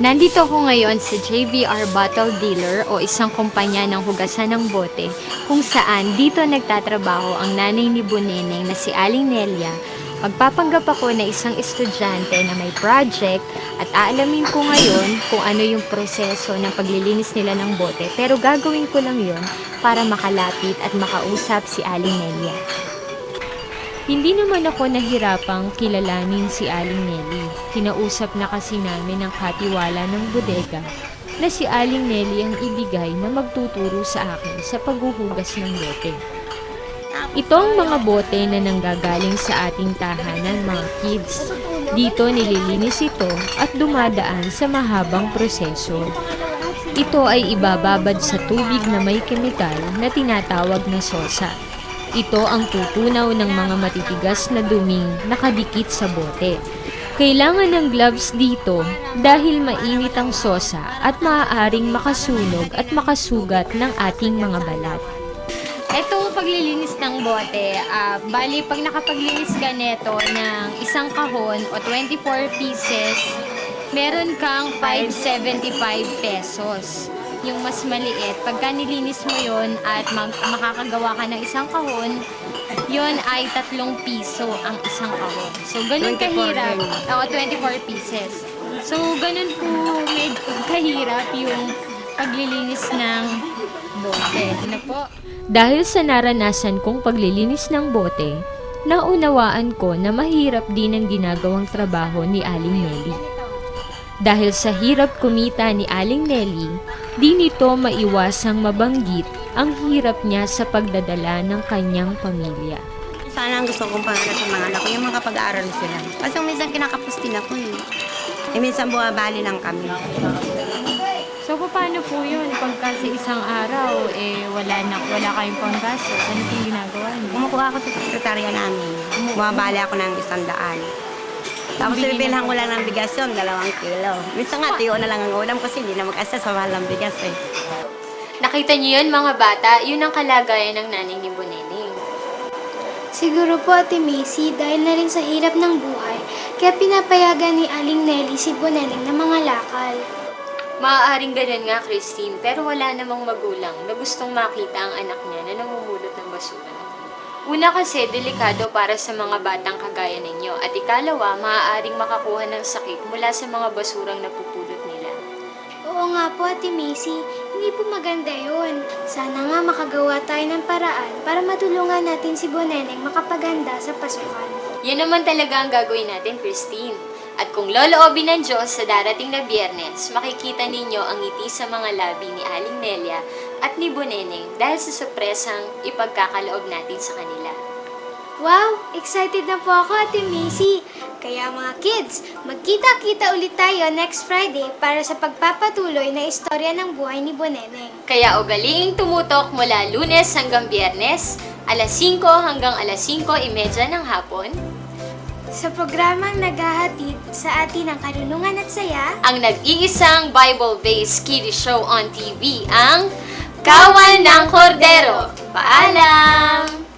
Nandito ako ngayon sa JVR Bottle Dealer o isang kumpanya ng hugasan ng bote kung saan dito nagtatrabaho ang nanay ni Buneneng na si Aling Nelia. Magpapanggap ako na isang estudyante na may project at aalamin ko ngayon kung ano yung proseso ng paglilinis nila ng bote pero gagawin ko lang yon para makalapit at makausap si Aling Nelia. Hindi naman ako nahirapang kilalanin si Aling Nelly. Kinausap na kasi namin ng katiwala ng bodega na si Aling Nelly ang ibigay na magtuturo sa akin sa paghuhugas ng bote. Ito ang mga bote na nanggagaling sa ating tahanan mga kids. Dito nililinis ito at dumadaan sa mahabang proseso. Ito ay ibababad sa tubig na may kemikal na tinatawag na sosa. Ito ang tutunaw ng mga matitigas na duming nakadikit sa bote. Kailangan ng gloves dito dahil mainit ang sosa at maaaring makasunog at makasugat ng ating mga balat. Ito paglilinis ng bote, ah, bali pag nakapaglinis ka neto ng isang kahon o 24 pieces, meron kang 575 pesos. Yung mas maliit, pagka nilinis mo yon at mag- makakagawa ka ng isang kahon, yon ay tatlong piso ang isang kahon. So, ganun 24 kahirap. Oo, 24 pieces. So, ganun po med kahirap yung paglilinis ng bote. Ano po? Dahil sa naranasan kong paglilinis ng bote, naunawaan ko na mahirap din ang ginagawang trabaho ni Aling Nelly. Dahil sa hirap kumita ni Aling Nelly, di nito maiwasang mabanggit ang hirap niya sa pagdadala ng kanyang pamilya. Sana ang gusto kong pangarap sa mga anak ko, yung mga kapag-aaral sila. Kasi minsan kinakapos din ako eh. Eh minsan buwabali lang kami. So, paano po yun? Pagka sa isang araw, eh, wala na, wala kayong panggasto, ano yung ginagawa niyo? Kumukuha ako sa sekretarya namin. Buwabali ako ng isang daan. Tapos bibilhan ko lang ng bigas yun, dalawang kilo. Minsan nga, tiyo na lang ang ulam kasi hindi na mag-asa sa mahal ng bigas eh. Nakita niyo yun mga bata, yun ang kalagayan ng nanay ni Buneneng. Siguro po Ate Macy dahil na rin sa hirap ng buhay, kaya pinapayagan ni Aling Nelly si Boneneng na mga lakal. Maaaring ganun nga, Christine, pero wala namang magulang na gustong makita ang anak niya na namumulot ng basura. Una kasi, delikado para sa mga batang kagaya ninyo. At ikalawa, maaaring makakuha ng sakit mula sa mga basurang napupulot nila. Oo nga po Ate Macy, hindi po maganda yun. Sana nga makagawa tayo ng paraan para matulungan natin si Boneneng makapaganda sa pasukan. Yan naman talaga ang gagawin natin, Christine. At kung loloobin ng Diyos sa darating na biyernes, makikita ninyo ang ngiti sa mga labi ni Aling Nelia at ni Boneneng dahil sa sorpresang ipagkakaloob natin sa kanila. Wow! Excited na po ako Ate Macy! Kaya mga kids, magkita-kita ulit tayo next Friday para sa pagpapatuloy na istorya ng buhay ni Boneneng. Kaya ugaliing tumutok mula lunes hanggang biyernes, alas 5 hanggang alas 5.30 ng hapon, Sa programang naghahatid sa atin ng karunungan at saya, ang nag-iisang Bible-based kiddie show on TV, ang Kawan ng Kordero. Paalam!